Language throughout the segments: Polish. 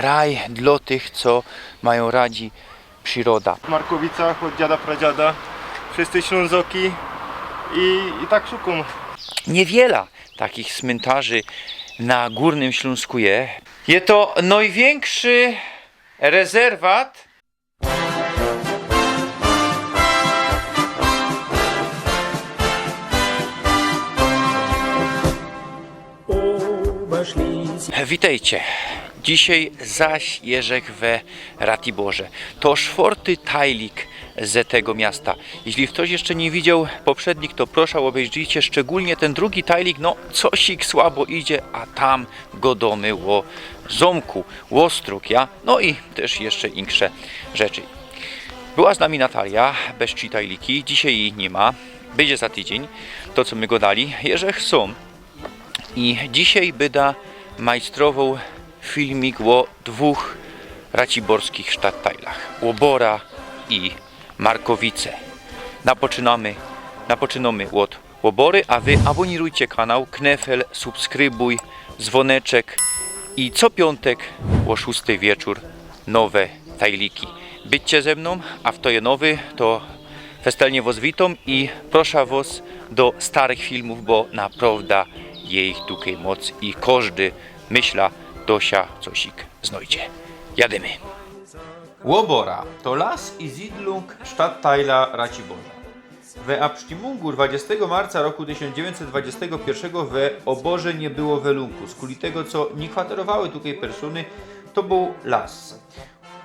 raj dla tych, co mają radzi przyroda. W Markowicach od dziada pradziada. Wszyscy Ślązoki i, i tak szukam. Niewiele takich cmentarzy na Górnym Śląsku je. Je to największy rezerwat Witajcie. Dzisiaj zaś Jerzek we Ratiborze. To czwarty tajlik z tego miasta. Jeśli ktoś jeszcze nie widział poprzednich, to proszę obejrzyjcie szczególnie ten drugi tajlik. No, cosik słabo idzie, a tam godomy ło zomku, łostruk, ja? No i też jeszcze insze rzeczy. Była z nami Natalia, bez tajliki. Dzisiaj jej nie ma. Będzie za tydzień. To, co my go dali. Jerzech są. I dzisiaj byda majstrował filmik o dwóch raciborskich sztattajlach. Łobora i Markowice. Napoczynamy, napoczynamy od Łobory, a wy abonirujcie kanał, knefel, subskrybuj, dzwoneczek i co piątek o 6 wieczór nowe tajliki. Byćcie ze mną, a w to je nowy, to festelnie was witam i proszę was do starych filmów, bo naprawdę je ich tutaj moc i każdy myśla dosia cosik znajdzie. Jadymy. Łobora to las i zidlung Stadtteila Raciborza. We Abstimungu 20 marca roku 1921 we oborze nie było welunku. Z kuli tego, co nie kwaterowały tutaj persony, to był las.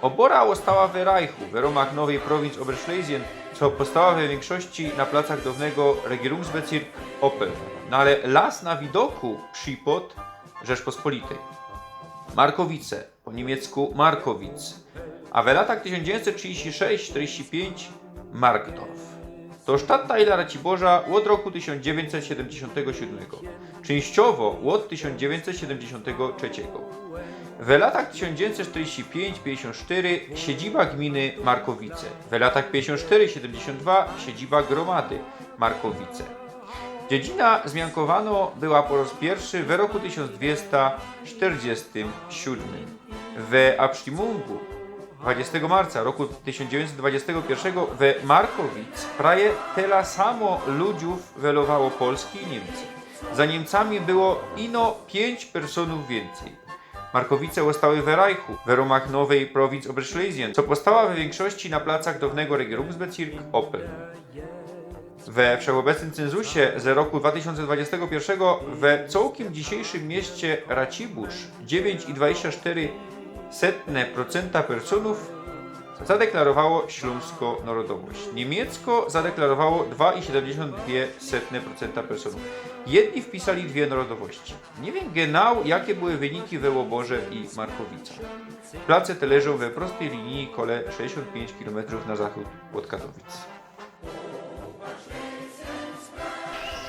Obora ostała w Reichu, w romach nowej prowincji Oberschlesien, co powstała we większości na placach dawnego Regierungsbezirk Opel. No ale las na widoku Przypot Rzeczpospolitej. Markowice, po niemiecku Markowitz, a w latach 1936-45 Markdorf. To Stadtteil Raciborza od roku 1977, częściowo od 1973. W latach 1945-54 siedziba gminy Markowice, w latach 54-72 siedziba gromady Markowice. Dziedzina zmiankowano była po raz pierwszy w roku 1247. W Abstimungu 20 marca roku 1921 w Markowic prawie tyle samo ludziów welowało Polski i Niemcy. Za Niemcami było ino 5 personów więcej. Markowice zostały w Reichu, w romach nowej prowincji Oberschlesien, co powstała w większości na placach dawnego Regierungsbezirk Opel. We wszechobecnym cenzusie z roku 2021 we całkiem dzisiejszym mieście Racibórz 9,24% personów zadeklarowało śląsko narodowość. Niemiecko zadeklarowało 2,72% personów. Jedni wpisali dwie narodowości. Nie wiem genau, jakie były wyniki we Łoborze i Markowicach. Place te leżą we prostej linii kole 65 km na zachód od Katowic.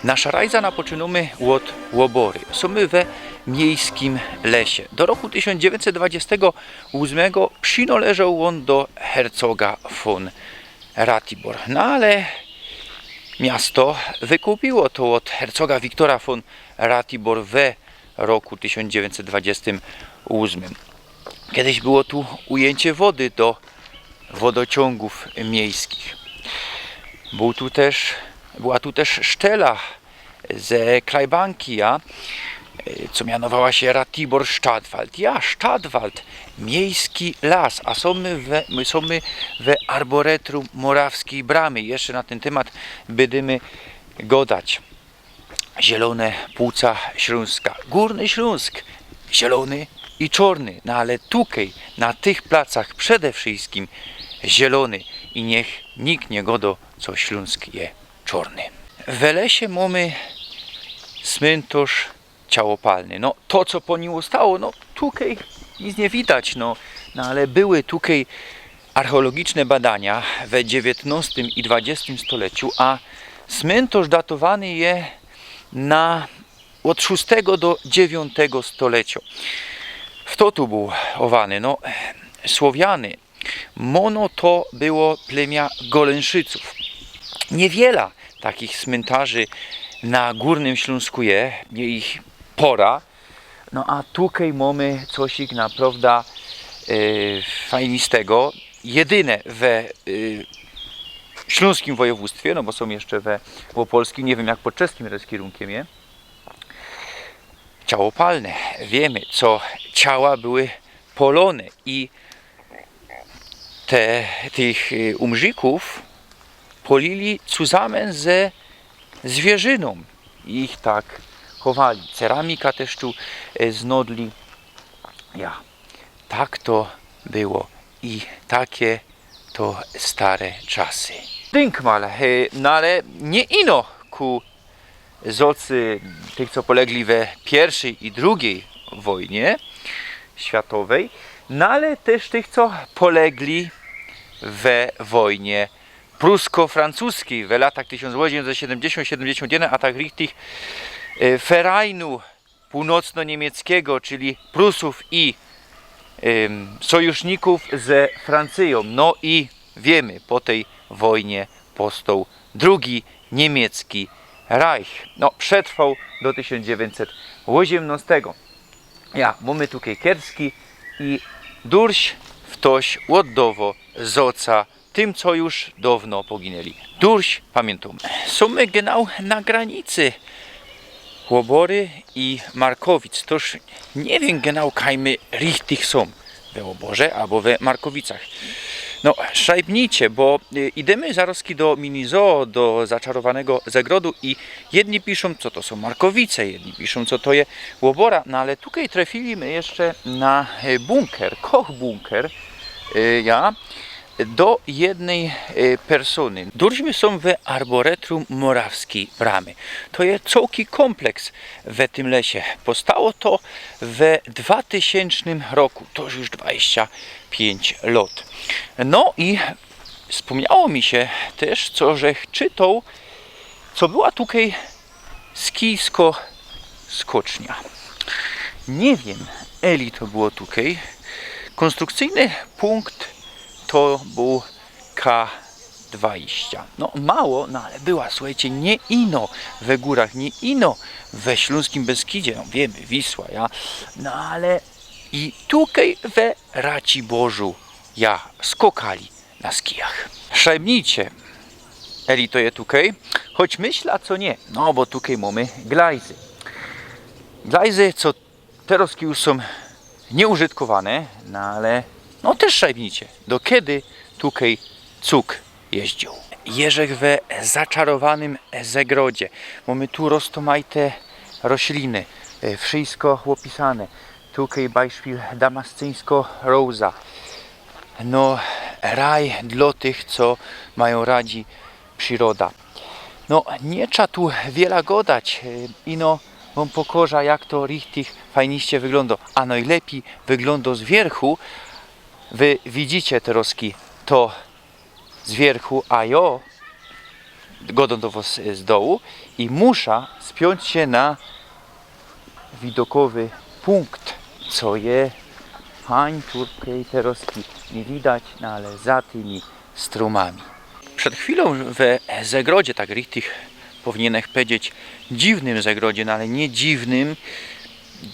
Nasza rajza napoczynamy od Łobory. Są we miejskim lesie. Do roku 1928 przynależał on do hercoga von Ratibor. No ale miasto wykupiło to od hercoga Wiktora von Ratibor we roku 1928. Kiedyś było tu ujęcie wody do wodociągów miejskich. Był tu też, była tu też szczela ze Klajbanki, ja, co mianowała się Ratibor Stadtwald. Ja, Stadtwald, miejski las, a są my, we, my są my we Arboretrum Morawskiej Bramy. Jeszcze na ten temat będziemy godać. Zielone płuca Śląska. Górny Śląsk, zielony i czarny. No ale tutaj, na tych placach przede wszystkim zielony. I niech nikt nie godo, co Śląsk je czarny. W lesie mamy cmentarz ciałopalny. No to, co po nim ustało, no tutaj nic nie widać, no, no ale były tutaj archeologiczne badania w XIX i XX stuleciu, a cmentarz datowany je na od VI do IX stulecia. Kto tu był owany? No, Słowiany. Mono to było plemię Golenszyców. Niewiele takich cmentarzy na Górnym Śląsku je, ich pora. No a tutaj mamy coś naprawdę y, fajnistego, jedyne we y, śląskim województwie, no bo są jeszcze we Łopolskim, nie wiem jak pod czeskim teraz kierunkiem je. Ciało palne. Wiemy, co ciała były polone i te, tych y, umrzyków polili zusammen ze zwierzyną. I ich tak chowali. Ceramika też tu e, z Nodli. Ja, tak to było i takie to stare czasy. Dynkmal, no ale nie ino ku zocy tych, co polegli we pierwszej i drugiej wojnie światowej, no ale też tych, co polegli we wojnie prusko-francuskiej w latach 1870-71, a tak richtig e, Ferajnu północno-niemieckiego, czyli Prusów i sojuszników ze Francją. No i wiemy, po tej wojnie powstał drugi niemiecki Reich. No, przetrwał do 1918. Ja, mamy tu Kierski i Durś wtoś łodowo zoca tym, co już dawno poginęli. Durś, pamiętam. Są genau na granicy Łobory i Markowic. Toż nie wiem genau, kajmy richtig są we Łoborze albo we Markowicach. No, szajbnijcie, bo y, idziemy zaroski do Minizo, do zaczarowanego zagrodu i jedni piszą, co to są Markowice, jedni piszą, co to jest Łobora, no ale tutaj trafiliśmy jeszcze na y, bunker, koch bunker, y, ja, do jednej y, persony. Durśmy są w Arboretrum Morawskiej Bramy. To jest całki kompleks w tym lesie. Powstało to w 2000 roku. To już 25 lat. No i wspomniało mi się też, co że czytał, co była tutaj skijsko skocznia. Nie wiem, Eli to było tutaj. Konstrukcyjny punkt to był K20. No mało, no ale była, słuchajcie, nie ino we górach, nie ino we Śląskim Beskidzie, no wiemy, Wisła, ja, no ale i tutaj we Raciborzu ja skokali na skijach. Szajbnijcie, Eli to je tutaj, choć myślę, a co nie, no bo tutaj mamy glajzy. Glajzy, co teraz już są nieużytkowane, no ale no też szajbnijcie, do kiedy tutaj cuk jeździł. Jeżek we zaczarowanym zagrodzie. Mamy tu roztomajte rośliny, e, wszystko opisane. Tutaj Beispiel damascyńsko roza. No, raj dla tych, co mają radzi przyroda. No, nie trzeba tu wiele godać. e, Ino wam pokorza, jak to richtig fajniście wygląda. A najlepiej wygląda z wierchu. Wy widzicie te roski to z wierchu, a jo godą do was z dołu i musza spiąć się na widokowy punkt, co je hań te roski nie widać, no ale za tymi strumami. Przed chwilą we zagrodzie, tak richtig powinienem powiedzieć, dziwnym zagrodzie, no ale nie dziwnym,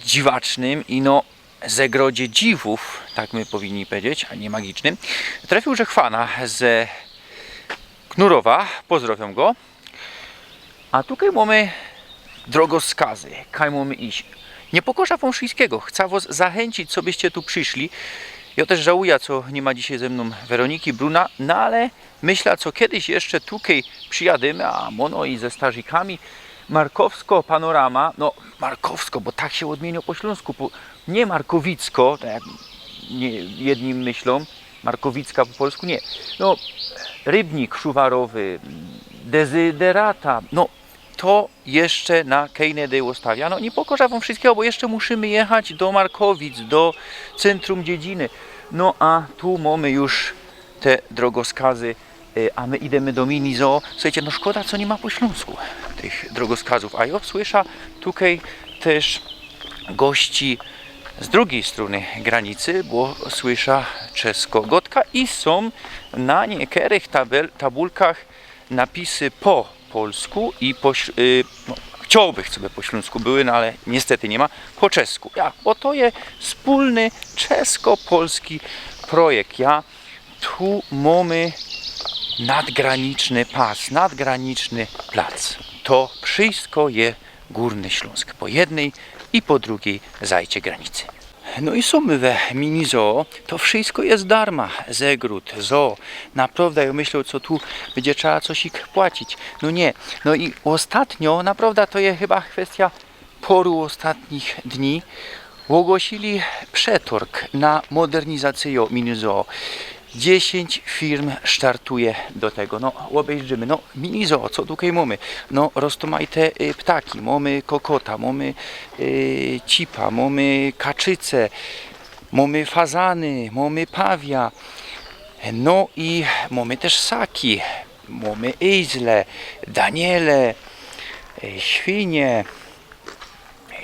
dziwacznym i no zagrodzie dziwów, tak my powinni powiedzieć, a nie magicznym, trafił Żechwana z Knurowa, pozdrawiam go. A tutaj mamy drogowskazy, kaj mamy iść. Nie pokosza wszystkiego, chcę was zachęcić, co byście tu przyszli. Ja też żałuję, co nie ma dzisiaj ze mną Weroniki Bruna, no ale myślę, co kiedyś jeszcze tutaj przyjadymy, a mono i ze starzikami, Markowsko panorama, no Markowsko, bo tak się odmieniło po śląsku, po, nie Markowicko, tak jak nie, jednim myślą, Markowicka po polsku, nie. No, Rybnik Szuwarowy, Dezyderata, no to jeszcze na Kejnedyło stawia. No nie pokorza wam wszystkiego, bo jeszcze musimy jechać do Markowic, do centrum dziedziny. No a tu mamy już te drogowskazy, y, a my idziemy do mini zoo. Słuchajcie, no szkoda, co nie ma po śląsku tych drogowskazów. A ja słysza tutaj też gości z drugiej strony granicy, bo słysza czesko-gotka i są na niektórych tabel, tabulkach napisy po polsku i po, y, no, chciałbych, co by po śląsku były, no ale niestety nie ma, po czesku. Ja, bo to jest wspólny czesko-polski projekt. Ja, tu mamy nadgraniczny pas, nadgraniczny plac. To wszystko jest Górny Śląsk po jednej i po drugiej zajcie granicy. No i są we mini zoo, to wszystko jest darma, zegród, zoo. Naprawdę, ja myślę, co tu będzie trzeba coś ich płacić. No nie, no i ostatnio, naprawdę to jest chyba kwestia poru ostatnich dni, ogłosili przetarg na modernizację mini zoo. 10 firm startuje do tego. No, obejrzymy. No, mini zoo, co tutaj mamy? No, roztomajte y, ptaki. Mamy kokota, mamy y, cipa, mamy kaczyce, mamy fazany, mamy pawia. No i mamy też saki, mamy izle, daniele, y, świnie.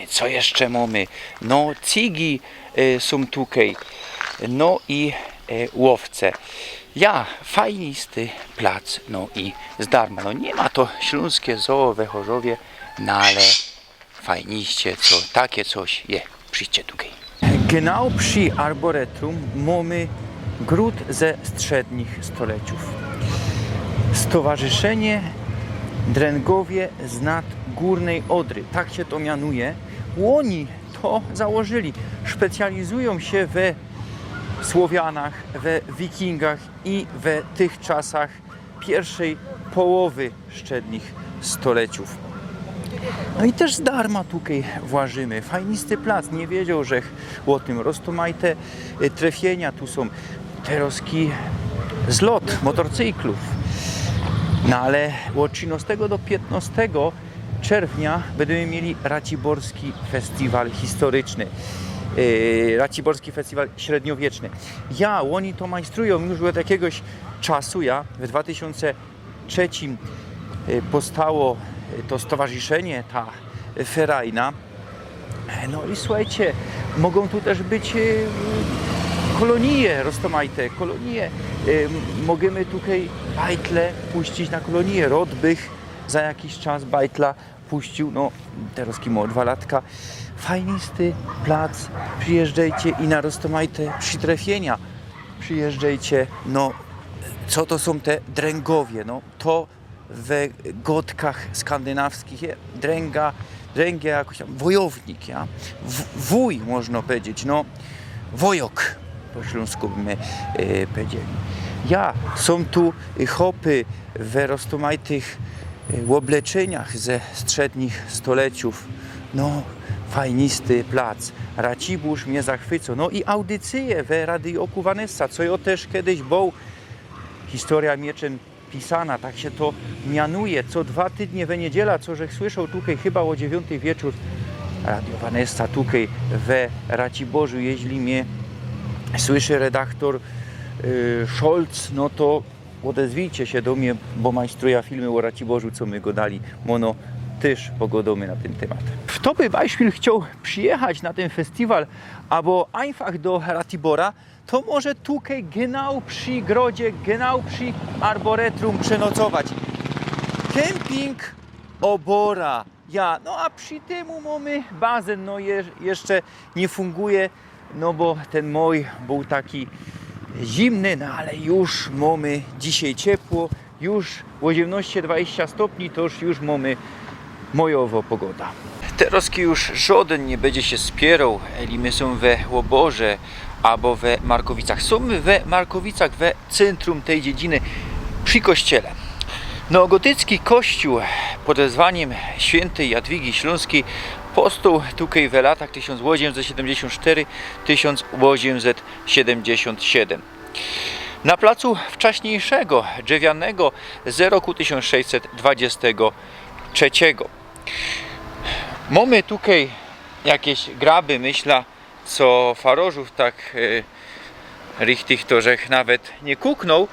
Co jeszcze mamy? No, cigi y, są tutaj. No i łowce. Ja, fajnisty plac, no i zdarma. No nie ma to śląskie zoo we Chorzowie, no ale fajniście, co, takie coś je. Przyjdźcie tutaj. Genau przy Arboretum mamy gród ze střednich stoleciów. Stowarzyszenie Dręgowie z nad Górnej Odry. Tak się to mianuje. Łoni to założyli. Specjalizują się we Słowianach, we Wikingach i we tych czasach pierwszej połowy szczednich stoleciów. No i też zdarma tutaj włażymy. Fajnisty plac. Nie wiedział, że o tym roztomajte y, trefienia tu są. Teroski zlot motorcyklów. No ale od 13 do 15 czerwnia będziemy mieli Raciborski Festiwal Historyczny. Yy, Raciborski Festiwal Średniowieczny. Ja, oni to majstrują już od jakiegoś czasu. Ja w 2003 yy, powstało yy, to stowarzyszenie, ta ferajna. No i słuchajcie, mogą tu też być kolonie roztomajte, kolonie. Możemy tutaj bajtle puścić na kolonię. Rodbych za jakiś czas bajtla puścił, no teraz kimo dwa latka. Fajnisty plac, przyjeżdżajcie i na roztomajte przytrefienia. Przyjeżdżajcie, no co to są te dręgowie, no to we gotkach skandynawskich dręga, dręgie jakoś tam, wojownik, ja? W, wuj można powiedzieć, no wojok po śląsku by my e, powiedzieli. Ja, są tu y, chopy we roztomajtych y, obleczeniach ze střednich stoleciów. No, fajnisty plac. Racibórz mnie zachwycał. No i audycje we radioku Vanessa, co ja też kiedyś był. Historia mieczem pisana, tak się to mianuje. Co dwa tygodnie we niedziela, co żech słyszał tutaj chyba o dziewiątej wieczór. Radio Vanessa tutaj we Raciborzu, jeśli mnie słyszy redaktor y, Scholz, no to odezwijcie się do mnie, bo majstruję filmy o Raciborzu, co my go dali. Mono też pogodomy na ten temat. Kto by Beispiel chciał przyjechać na ten festiwal, albo einfach do Ratibora, to może tutaj genau przy grodzie, genau przy arboretrum przenocować. Kemping Obora. Ja, no a przy tym mamy bazen, no je, jeszcze nie funguje, no bo ten mój był taki zimny, no ale już mamy dzisiaj ciepło, już o ziemności 20 stopni, to już, już mamy mojowo pogoda. Teraz już żaden nie będzie się spierał, eli my są we Łoborze albo we Markowicach. Są we Markowicach, we centrum tej dziedziny, przy kościele. No, gotycki kościół pod wezwaniem świętej Jadwigi Śląskiej powstał tutaj w latach 1874-1877. Na placu wcześniejszego drzewianego z roku 1623. Mamy tutaj jakieś graby, myślę, co farożów tak e, richtig to, żech nawet nie kuknął.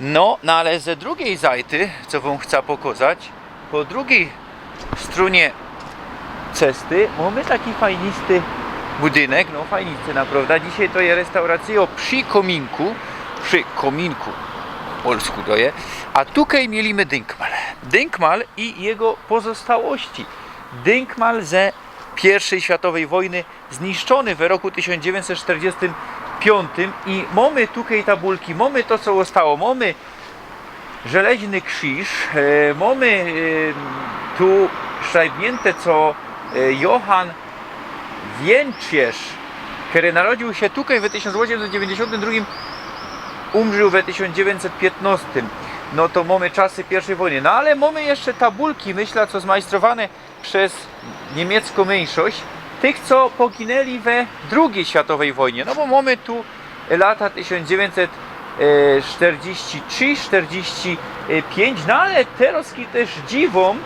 No, no ale ze drugiej zajty, co wam chcę pokazać, po drugiej stronie cesty mamy taki fajnisty budynek, no fajnisty naprawdę. Dzisiaj to jest restauracja przy kominku, przy kominku polsku to jest, a tutaj mieliśmy Dynkmal. Dynkmal i jego pozostałości. Dynkmal ze I światowej wojny, zniszczony w roku 1945 i mamy tutaj tabulki, mamy to co zostało, mamy żeleźny krzyż, e, mamy e, tu szajbnięte co e, Johann Więcierz, który narodził się tutaj w 1892 umrzył w 1915. No to mamy czasy I wojny. No ale mamy jeszcze tabulki, myślę, co zmajstrowane przez niemiecką mniejszość, tych, co poginęli we II światowej wojnie. No bo mamy tu lata 1943-45, no ale teraz też dziwą, e,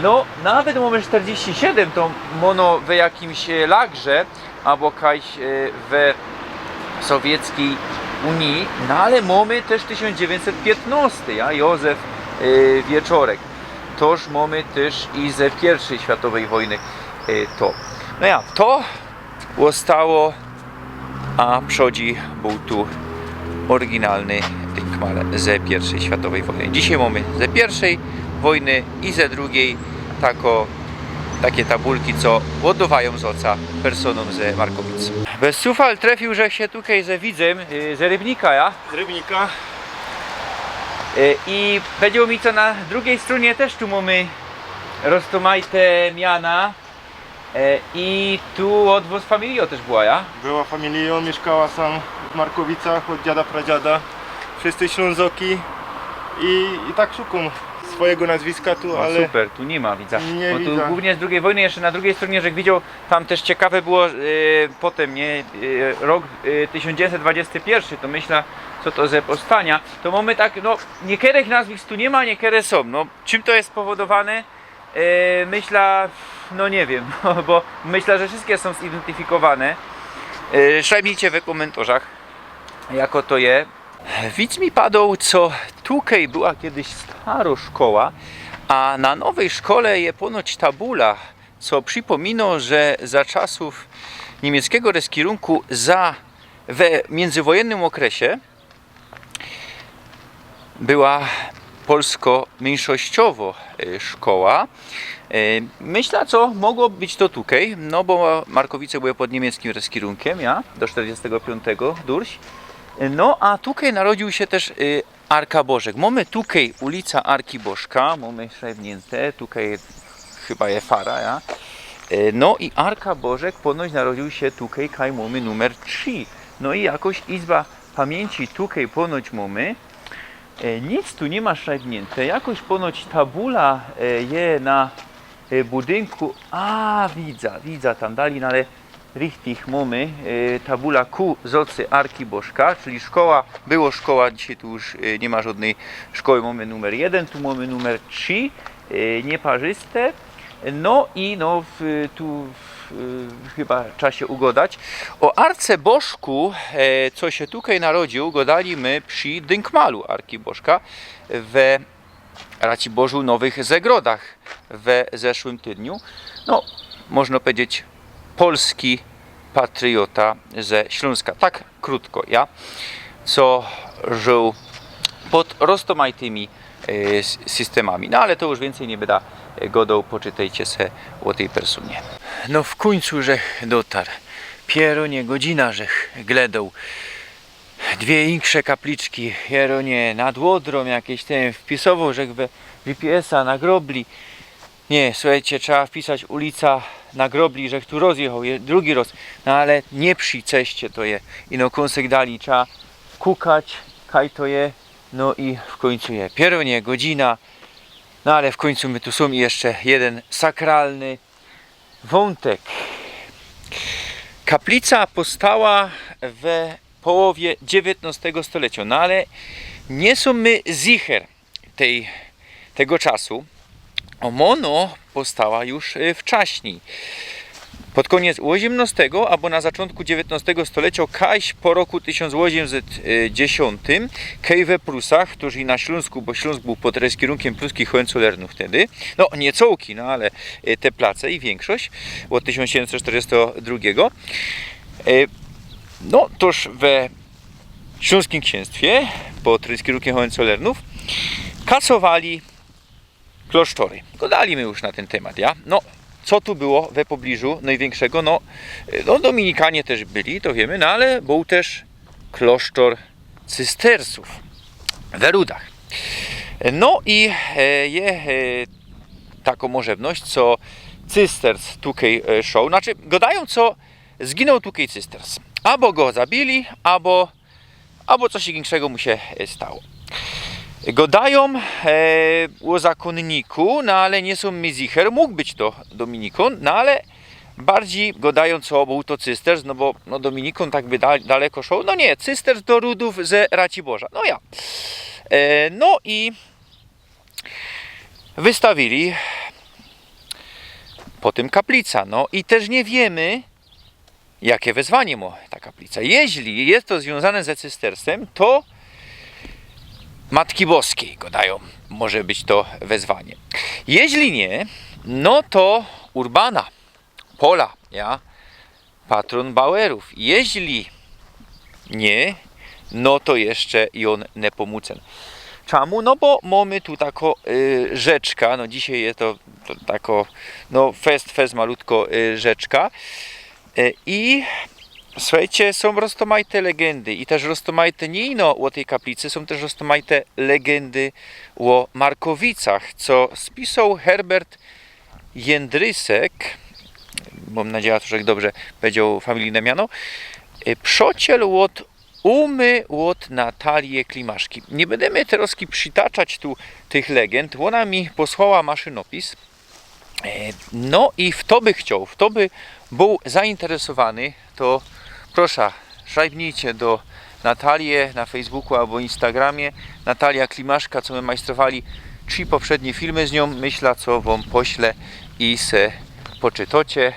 no nawet mamy 47, to mono w jakimś lagrze, albo kaś e, w sowieckiej Unii, no ale mamy też 1915, ja, Józef y, Wieczorek. Toż mamy też i ze I światowej wojny y, to. No ja, to zostało, a przodzi był tu oryginalny Dinkmal ze I światowej wojny. Dzisiaj mamy ze I wojny i ze drugiej tako takie tabulki, co ładowają z oca personom ze Markowic. Bez sufal trafił, że się tutaj ze widzem, y, ze Rybnika, ja? Z Rybnika. Y, I powiedział mi, co na drugiej stronie też tu mamy roztomajte miana. Y, I tu odwoz familio też była, ja? Była familią, mieszkała sam w Markowicach od dziada pradziada. Wszyscy Ślązoki i, i tak szukam swojego nazwiska tu, No, ale Super, tu nie ma widza. Nie Bo tu widzę. głównie z drugiej wojny, jeszcze na drugiej stronie, że widział, tam też ciekawe było y, potem, nie, y, rok y, 1921, to myślę, co to ze powstania, to mamy tak, no, niektórych nazwisk tu nie ma, niektóre są, no, czym to jest spowodowane? Myślę, no nie wiem, bo myślę, że wszystkie są zidentyfikowane. Y, Szajmijcie w komentarzach, jako to je. Widz mi padał, co tutaj była kiedyś stara szkoła, a na nowej szkole je ponoć tabula, co przypomina, że za czasów niemieckiego reskierunku za we międzywojennym okresie była polsko-mniejszościowo y, szkoła. Y, Myślę, co mogło być to tutaj, no bo Markowice były pod niemieckim reskierunkiem, ja, do 45 Durś. No a tutaj narodził się też y, Arka Bożek. Mamy tutaj ulica Arki Bożka, mamy szewnięte, tutaj chyba je fara, ja. Y, No i Arka Bożek ponoć narodził się tutaj, kaj mamy numer 3. No i jakoś Izba Pamięci tutaj ponoć mamy. E, Nic tu nie ma szajbnięte, jakoś ponoć tabula je na budynku, a widza, widza tam dali, no ale richtig mamy e, tabula ku zocy Arki Bożka, czyli szkoła, było szkoła, dzisiaj tu już e, nie ma żadnej szkoły, mamy numer 1, tu mamy numer 3, e, nieparzyste, no i no w, tu w, chyba czasie ugodać. O Arce Bożku, e, co się tutaj narodził, godali my przy Dynkmalu Arki Bożka w Raciborzu Nowych Zegrodach w zeszłym tygodniu. No, można powiedzieć, polski patriota ze Śląska. Tak krótko, ja, co żył pod roztomajtymi e, systemami. No ale to już więcej nie będę godał, poczytajcie se o tej personie. No w końcu, że dotarł. Pieronie godzina, że gledał. Dwie insze kapliczki, jeronie nad Łodrą jakieś ten wpisował, że w GPS-a na grobli. Nie, słuchajcie, trzeba wpisać ulica na grobli, że tu rozjechał, je, drugi roz. No ale nie przy ceście to je. I no kąsek dali, trzeba kukać, kaj to je. No i w końcu je. Pieronie, godzina. No ale w końcu my tu są i jeszcze jeden sakralny wątek. Kaplica powstała w połowie XIX stulecia, no ale nie są my zicher tej, tego czasu. Omono powstała już e, wcześniej. Pod koniec XVIII albo na początku XIX stulecia, kaś po roku 1810, kej we Prusach, którzy na Śląsku, bo Śląsk był pod kierunkiem pruskich Hohenzollernów wtedy, no nie cołki, no ale e, te place i większość od 1742. E, No toż we Śląskim Księstwie pod kierunkiem Hohenzollernów kasowali klasztory. Gadali my już na ten temat, ja? No, co tu było we pobliżu największego? No, no Dominikanie też byli, to wiemy, no ale był też klasztor cystersów w Rudach. No i e, je e, taką możliwość, co cysters tutaj e, show, znaczy gadają, co zginął tutaj cysters. Albo go zabili, albo, albo coś większego mu się e, stało. Gadają e, o zakonniku, no ale nie są mi zicher, mógł być to Dominikon, no ale bardziej gadają, co był to cysters, no bo no Dominikon tak by da, daleko szło. No nie, cysters do Rudów ze Raciborza. No ja. E, no i wystawili po tym kaplica. No i też nie wiemy, jakie wezwanie ma ta kaplica. Jeśli jest to związane ze cystersem, to Matki Boskiej go dają. Może być to wezwanie. Jeśli nie, no to Urbana, Pola, ja, patron Bauerów. Jeśli nie, no to jeszcze i on Nepomucen. Czemu? No bo mamy tu tako y, rzeczka, no dzisiaj jest to, to tako, no fest, fest malutko y, rzeczka y, i słuchajcie, są roztomajte legendy i też roztomajte nie ino o tej kaplicy, są też roztomajte legendy o Markowicach, co spisał Herbert Jędrysek, mam nadzieję, że dobrze powiedział familijne miano, y, przociel od umy od Natalię Klimaszki. Nie będziemy teraz przytaczać tu tych legend, ona mi posłała maszynopis. E, No i w to by chciał, w to by był zainteresowany, to proszę, szajbnijcie do Natalii na Facebooku albo Instagramie. Natalia Klimaszka, co my majstrowali trzy poprzednie filmy z nią. Myślę, co wam poślę i se poczytacie.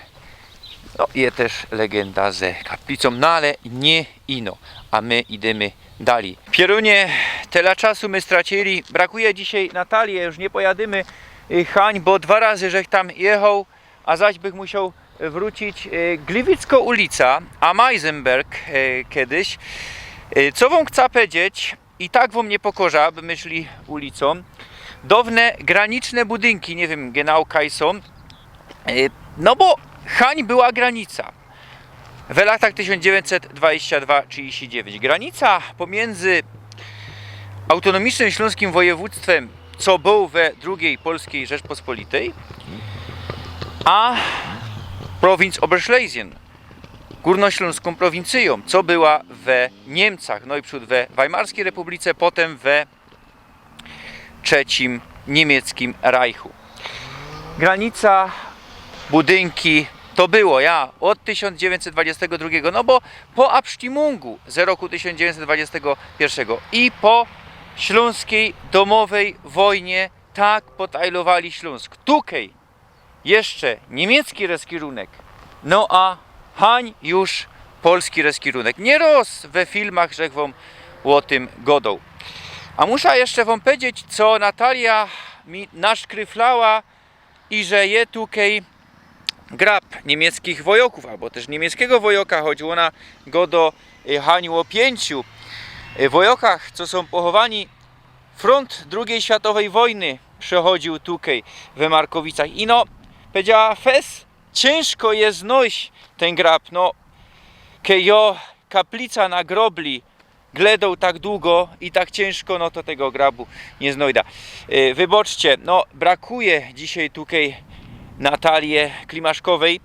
No, jest też legenda ze kaplicą, no ale nie ino, a my idziemy dalej. Pierunie, tyle czasu my stracili. Brakuje dzisiaj Natalii, już nie pojadymy y, Hań, bo dwa razy żech tam jechał, a zaś bych musiał wrócić. Y, Gliwicko ulica, a Meisenberg y, kiedyś. Y, Co wam chcę powiedzieć, i tak wam nie pokorza, by myśli ulicą. Dawne graniczne budynki, nie wiem, genau są. No bo Hań była granica. W latach 1922-39. Granica pomiędzy autonomicznym śląskim województwem, co był we II Polskiej Rzeczpospolitej, a prowinc Oberschlesien, górnośląską prowincją, co była we Niemcach, no i przód we Weimarskiej Republice, potem we trzecim niemieckim Reichu. Granica budynki to było ja od 1922, no bo po Abstimmung z roku 1921 i po śląskiej domowej wojnie tak potajlowali Śląsk. Tukej jeszcze niemiecki reskirunek, no a Hań już polski reskirunek. Nie roz we filmach, że wam o tym godą. A muszę jeszcze wam powiedzieć, co Natalia mi naszkryflała i że je tukej grab niemieckich wojoków, albo też niemieckiego wojoka, chodziło na go do y, Haniu o pięciu y, wojokach, co są pochowani. Front II światowej wojny przechodził tutaj w Markowicach. I no, powiedziała Fes, ciężko jest znojść ten grab. No, kejo kaplica na grobli gledą tak długo i tak ciężko, no to tego grabu nie znajda. Y, Wybaczcie, no brakuje dzisiaj tutaj Natalię Klimaszkowej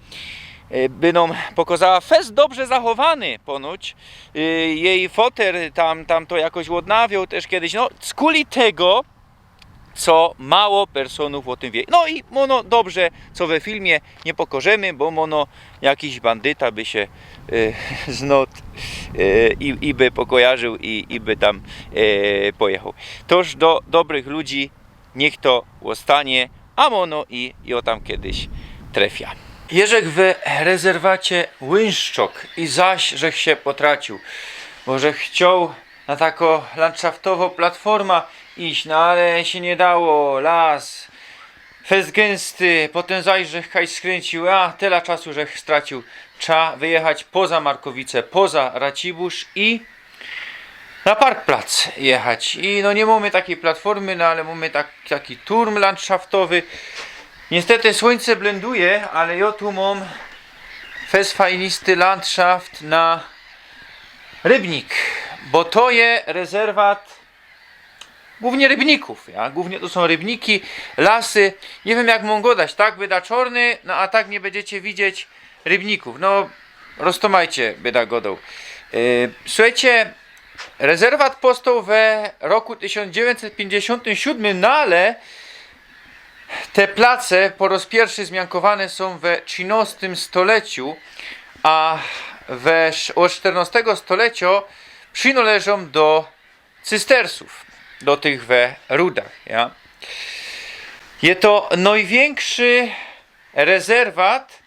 y, by nam pokazała fest dobrze zachowany ponoć. Y, Jej foter tam, tam to jakoś odnawiał też kiedyś. No, z kuli tego, co mało personów o tym wie. No i mono dobrze, co we filmie nie pokorzymy, bo mono jakiś bandyta by się y, i, by pokojarzył i, i by tam y, pojechał. Toż do dobrych ludzi niech to ostanie, a mono i, i o tam kiedyś trefia. Jerzek w rezerwacie Łynszczok i zaś, żech się potracił, bo chciał na taką landszaftowo platforma iść, no ale się nie dało, las, fest gęsty, potem zaś, żech kaj skręcił, a tyle czasu, żech stracił. Trzeba wyjechać poza Markowice, poza Racibórz i na Parkplac jechać. I no nie mamy takiej platformy, no ale mamy tak, taki turm landszaftowy. Niestety słońce blenduje, ale ja tu mam fajnisty landschaft na Rybnik, bo to jest rezerwat głównie rybników, ja? głównie to są rybniki, lasy, nie wiem jak go dać, tak byda czarny, no a tak nie będziecie widzieć rybników, no roztomajcie byda godą. Yy, słuchajcie, rezerwat powstał we roku 1957, no ale te place po raz pierwszy zmiankowane są we XIII stuleciu, a we od XIV stulecia przynależą do cystersów, do tych we rudach. Ja? Jest to największy rezerwat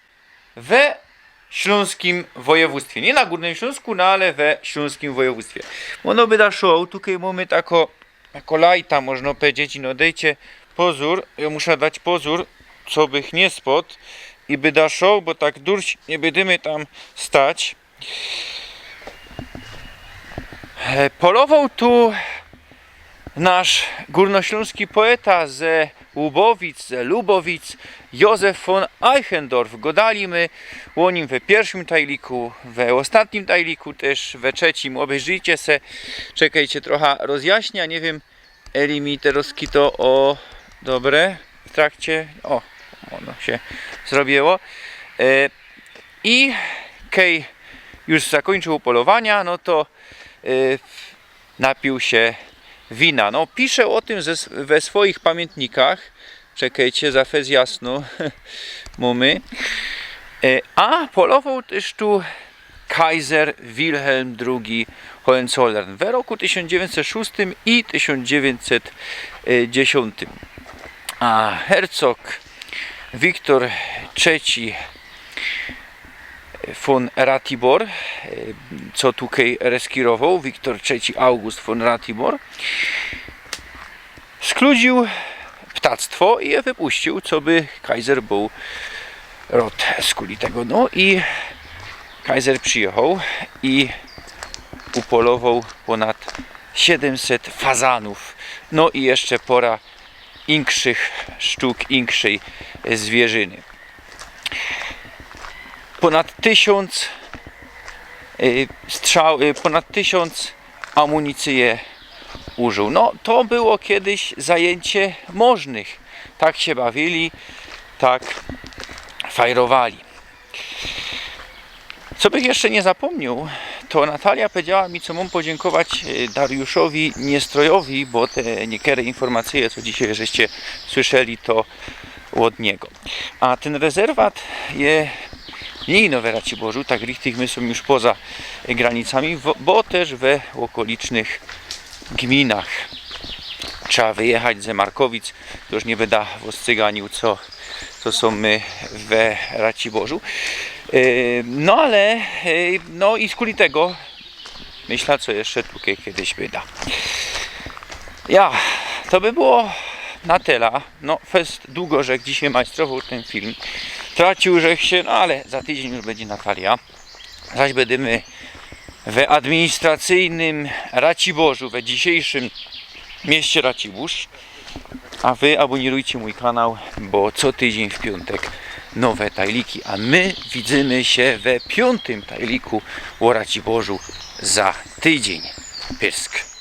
we śląskim województwie. Nie na Górnym Śląsku, no ale we śląskim województwie. Ono by da show, tutaj mamy tako, jako lajta, można powiedzieć, no dejcie pozór, ja muszę dać pozór, co bych nie spod i by da show, bo tak durś nie będziemy tam stać. E, Polował tu nasz górnośląski poeta ze Łubowic, ze Lubowic, Józef von Eichendorff. Godali my o nim we pierwszym tajliku, we ostatnim tajliku też, we trzecim. Obejrzyjcie se, czekajcie, trochę rozjaśnia, nie wiem, Eli mi teraz to o dobre w trakcie, o, ono się zrobiło. E, I Kej już zakończył polowania, no to e, napił się wina. No, pisze o tym ze, we swoich pamiętnikach. Czekajcie, za fez jasno mamy. E, A polował też tu Kaiser Wilhelm II Hohenzollern w roku 1906 i 1910. A hercog Wiktor III von Ratibor, e, co tutaj reskirował, Wiktor III August von Ratibor, skludził ptactwo i je wypuścił, co by Kaiser był rod tego. No i Kaiser przyjechał i upolował ponad 700 fazanów. No i jeszcze pora inkszych sztuk, inkszej zwierzyny ponad tysiąc y, strzał, y, ponad tysiąc amunicji użył. No to było kiedyś zajęcie możnych. Tak się bawili, tak fajrowali. Co bych jeszcze nie zapomniał, to Natalia powiedziała mi, co mam podziękować y, Dariuszowi Niestrojowi, bo te niektóre informacje, co dzisiaj żeście słyszeli, to od niego. A ten rezerwat je nie nowe Raciborzu, tak my są już poza granicami, bo też we okolicznych gminach. Trzeba wyjechać ze Markowic, to już nie będę was cyganił, co, co są my we Raciborzu. Yy, No ale, yy, no i z kuli tego, myślę, co jeszcze tutaj kiedyś wyda. Ja, to by było na tyle. No, fest długo, że dzisiaj majstrował ten film. Tracił, że się, no ale za tydzień już będzie Natalia. Zaś będziemy w administracyjnym Raciborzu, we dzisiejszym mieście Racibórz. A wy abonirujcie mój kanał, bo co tydzień w piątek nowe tajliki. A my widzimy się we piątym tajliku o Raciborzu za tydzień. Pysk.